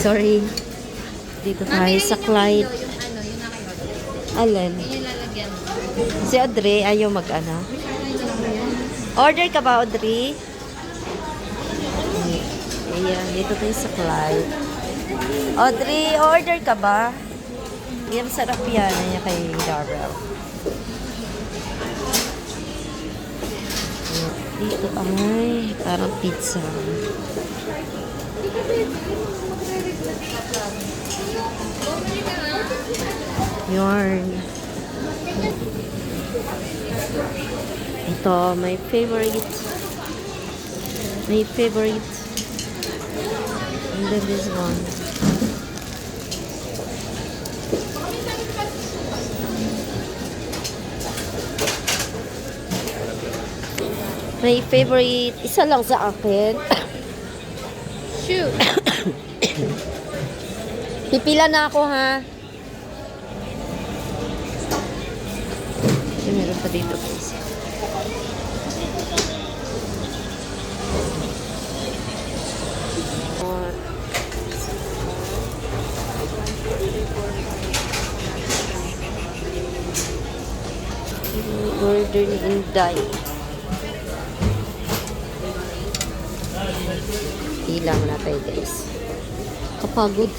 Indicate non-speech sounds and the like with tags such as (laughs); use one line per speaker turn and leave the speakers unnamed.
Sorry. Dito tayo sa Clyde. Alin? Si Audrey, ayaw mag ano. Order ka ba, Audrey? Ayan, dito tayo sa Clyde. Audrey, order ka ba? Yan, sarap yan. Ayan kay Darrell. Dito ay parang pizza. Yarn. Ito, my favorite. My favorite. And then this one. My favorite, isa lang sa akin. (laughs)
Shoot!
Pipila na ako ha. Ay, meron pa dito guys. Order ni Inday. Pila mo na guys. Kapagod.